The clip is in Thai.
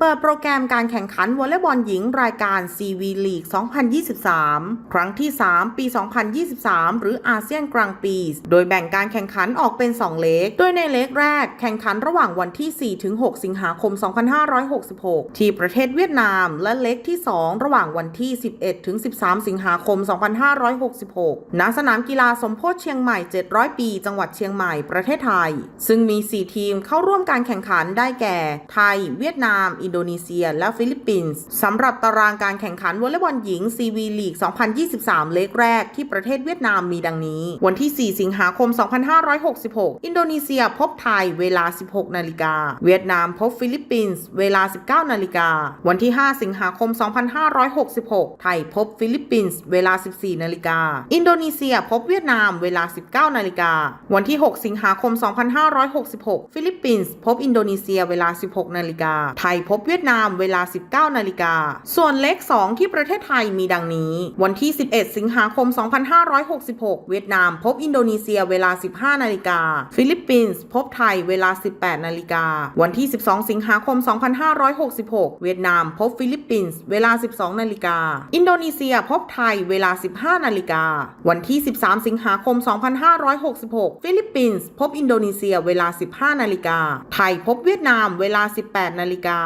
เปิดโปรแกรมการแข่งขันวอลเลย์บอลหญิงรายการ CV League 2023 ครั้งที่ 3 ปี 2023 หรืออาเซียนกลางปี โดยแบ่งการแข่งขันออกเป็น 2 เลก โดยในเลกแรกแข่งขันระหว่างวันที่4-6สิงหาคม 2566 ที่ประเทศเวียดนาม และเลกที่ 2 ระหว่างวันที่ 11-13 สิงหาคม 2566 ณ สนามกีฬาสมโพธิเชียงใหม่ 700 ปี จังหวัดเชียงใหม่ ประเทศไทย ซึ่งมี 4 ทีมเข้าร่วมการแข่งขันได้แก่ ไทย เวียดนามอินโดนีเซีย และฟิลิปปินส์สำหรับตารางการแข่งขันวอลเลย์บอลหญิง CV League 2023 เลกแรกที่ประเทศเวียดนามมีดังนี้ วันที่ 4 สิงหาคม 2566 อินโดนีเซียพบไทยเวลา 16 นาฬิกา เวียดนามพบฟิลิปปินส์เวลา 19 นาฬิกา วันที่ 5 สิงหาคม 2566 ไทยพบฟิลิปปินส์เวลา 14 นาฬิกา อินโดนีเซียพบเวียดนามเวลา 19 นาฬิกา วันที่ 6 สิงหาคม 2566 ฟิลิปปินส์พบอินโดนีเซียเวลา 16 นาฬิกา ไทยพบเวียดนามเวลา 19 นาฬิกา ส่วนเลข 2 ที่ประเทศไทยมีดังนี้ วันที่ 11 สิงหาคม 2566 เวียดนามพบอินโดนีเซียเวลา 15 นาฬิกา ฟิลิปปินส์พบไทยเวลา 18 นาฬิกา วันที่ 12 สิงหาคม 2566 เวียดนามพบฟิลิปปินส์เวลา 12 นาฬิกา อินโดนีเซียพบไทยเวลา 15 นาฬิกา วันที่ 13 สิงหาคม 2566 ฟิลิปปินส์พบอินโดนีเซียเวลา 15 นาฬิกา ไทยพบเวียดนามเวลา 18 นาฬิกา